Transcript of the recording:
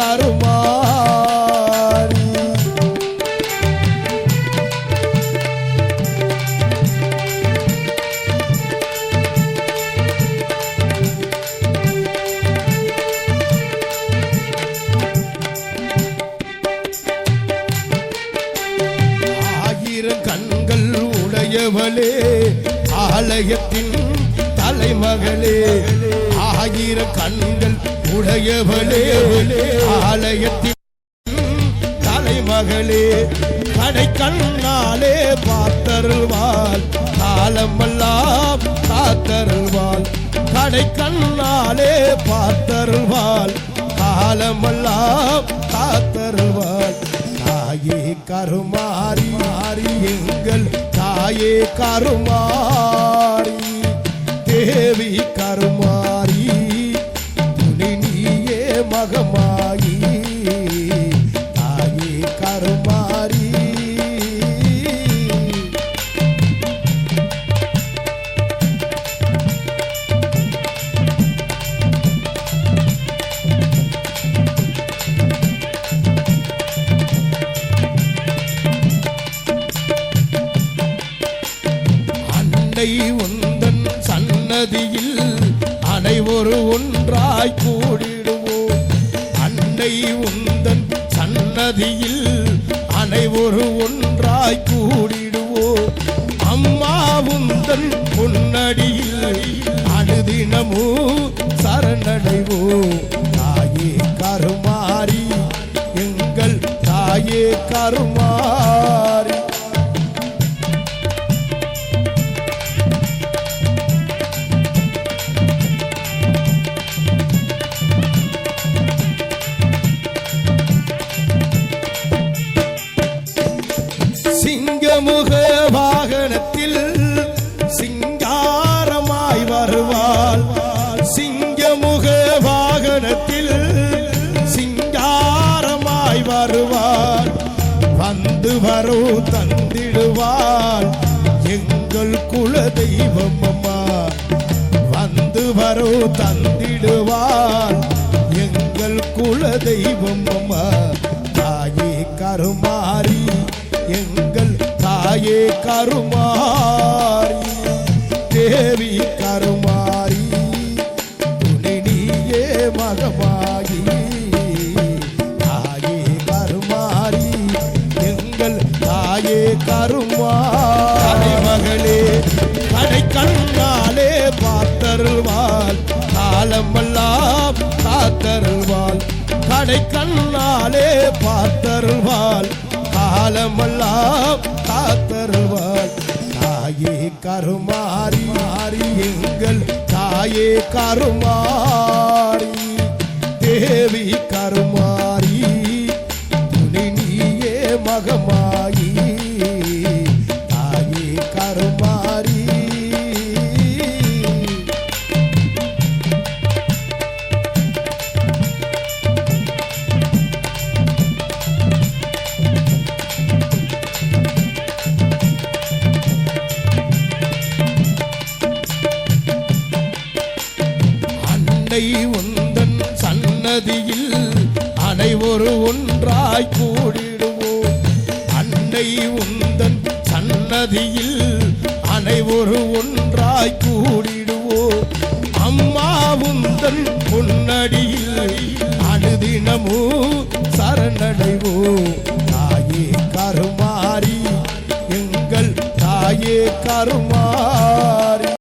கருமாரி ஆயிரம் கண்கள் உடையவளே ஆலயத்தின் தலைமகளே. ஆயிரம் கண்கள் உடையவளே. ஆலயத்தில் தலைமகளே கடை கண்ணாலே பார்த்தருள்வாள். காலமெல்லாம் காத்தருள்வாள். கடை கண்ணாலே பார்த்தருள்வாள். காலமெல்லாம் காத்தருள்வாள். தாயே கருமாறி மாறி எங்கள் தாயே கருமாறி. தாயே அன்னை உந்தன் சன்னதியில் அனைவரு ஒன்றாய் கூடிடுவோம். அன்னை உந்தன் சன்னதியில் ஒரு ஒன்றாய் கூடிடுவோம் அம்மாவும் தன் பொன்னடியில் அனுதினமும் சரணடைவோம் தாயே கருமாறி எங்கள் தாயே கருமாரி சிங்கமுக வாகனத்தில் சிங்காரமாய் வருவாள். சிங்கமுக வாகனத்தில் சிங்காரமாய் வருவாள். வந்து வரோ தந்திடுவாள். எங்கள் குல தெய்வம் அம்மா. வந்து வரோ தந்திடுவாள். எங்கள் குல தெய்வம் அம்மா. தாயே கருமாரி எங்கள் தாயே கருமாரி தேவி கருமாரி துணை நீயே மகமாகி தாயே கருமாரி எங்கள் தாயே கருமாரி மகளே கடை கண்ணாலே பார்த்தருள்வாள் காலமெல்லாம் காத்தருள்வாள். கடை கண்ணாலே பார்த்தருள்வாள் காலமெல்லாம் கருமாறி மாறி எங்கள் தாயே கருமாறி. தேவி கருமாறி துணி நீயே மகம் அன்னை உந்தன் சன்னதியில் அனைவரு ஒன்றாய் கூடிடுவோம். அன்னை உந்தன் சன்னதியில் அனைவரு ஒன்றாய் கூடிடுவோம். அம்மா உந்தன் பொன்னடியில் அனுதினமோ சரணடைவோம். தாயே கருமாரி எங்கள் தாயே கருமா